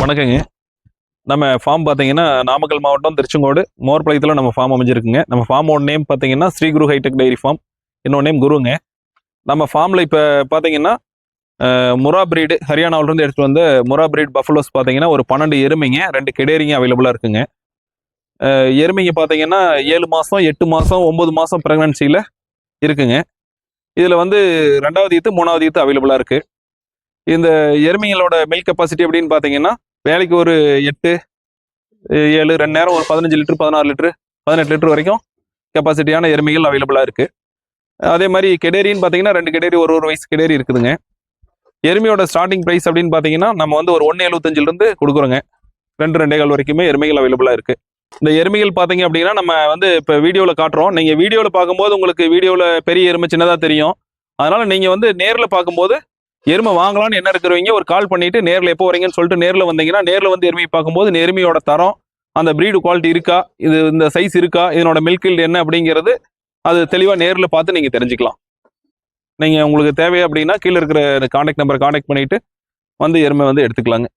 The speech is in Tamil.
வணக்கங்க. நம்ம ஃபார்ம் பார்த்தீங்கன்னா நாமக்கல் மாவட்டம் திருச்செங்கோடு. மோர்பாளையத்தில் நம்ம ஃபார்ம் அமைஞ்சிருக்குங்க. நம்ம ஃபார்மோட நேம் பார்த்தீங்கன்னா Sri Guru hitech dairy farm என்னோட நேம் குருங்க. நம்ம ஃபார்மில் இப்போ பார்த்தீங்கன்னா முரா பிரீடு ஹரியானாவிலேருந்து எடுத்துகிட்டு வந்த முரா பிரீட் பஃபலோஸ் பார்த்தீங்கன்னா ஒரு பன்னெண்டு எருமைங்க ரெண்டு கெடேரிங்க அவைலபிளாக இருக்குங்க. எருமைங்க பார்த்தீங்கன்னா ஏழு மாதம் எட்டு மாதம் ஒம்பது மாதம் ப்ரெக்னன்சியில் இருக்குங்க. இதில் வந்து ரெண்டாவது ஈத்து மூணாவது ஈத்து அவைலபிளாக இருக்குது இந்த எருமைங்களோட மில்க் கெப்பாசிட்டி அப்படின்னு பார்த்தீங்கன்னா வேலைக்கு ஒரு எட்டு ஏழு ரெண்டு நேரம் ஒரு பதினஞ்சு லிட்ரு பதினாறு லிட்டரு பதினெட்டு லிட்டர் வரைக்கும் கெப்பாசிட்டியான எருமைகள் அவைலபிளாக இருக்குது அதே மாதிரி கெடேரின்னு பார்த்தீங்கன்னா ரெண்டு கெடேரி ஒரு ஒரு வயசு கெடேரி இருக்குதுங்க. எருமையோட ஸ்டார்டிங் ப்ரைஸ் அப்படின்னு பார்த்தீங்கன்னா நம்ம வந்து ஒரு ஒன்று எழுபத்தஞ்சிலிருந்து கொடுக்குறோங்க. ரெண்டு ரெண்டே கால் வரைக்குமே எருமைகள் அவைலபிளாக இருக்குது இந்த எருமைகள் பார்த்தீங்க அப்படின்னா நம்ம வந்து இப்போ வீடியோவில் காட்டுறோம். நீங்கள் வீடியோவில் பார்க்கும்போது உங்களுக்கு வீடியோவில் பெரிய எருமை சின்னதாக தெரியும். அதனால் நீங்கள் வந்து நேரில் பார்க்கும்போது எருமை வாங்கலாம்னு என்ன இருக்கிறவங்க ஒரு கால் பண்ணிட்டு நேரில் எப்போ வரீங்கன்னு சொல்லிட்டு நேரில் வந்தீங்கன்னா நேரில் வந்து எருமையை பார்க்கும்போது இந்த எருமையோட தரம் அந்த ப்ரீடு குவாலிட்டி இருக்கா இது இந்த சைஸ் இருக்கா இதனோட மில்க் என்ன அப்படிங்கிறது அது தெளிவாக நேரில் பார்த்து நீங்கள் தெரிஞ்சுக்கலாம். நீங்கள் உங்களுக்கு தேவை அப்படின்னா கீழே இருக்கிற காண்டாக்ட் நம்பரை காண்டாக்ட் பண்ணிவிட்டு வந்து எருமை வந்து எடுத்துக்கலாங்க.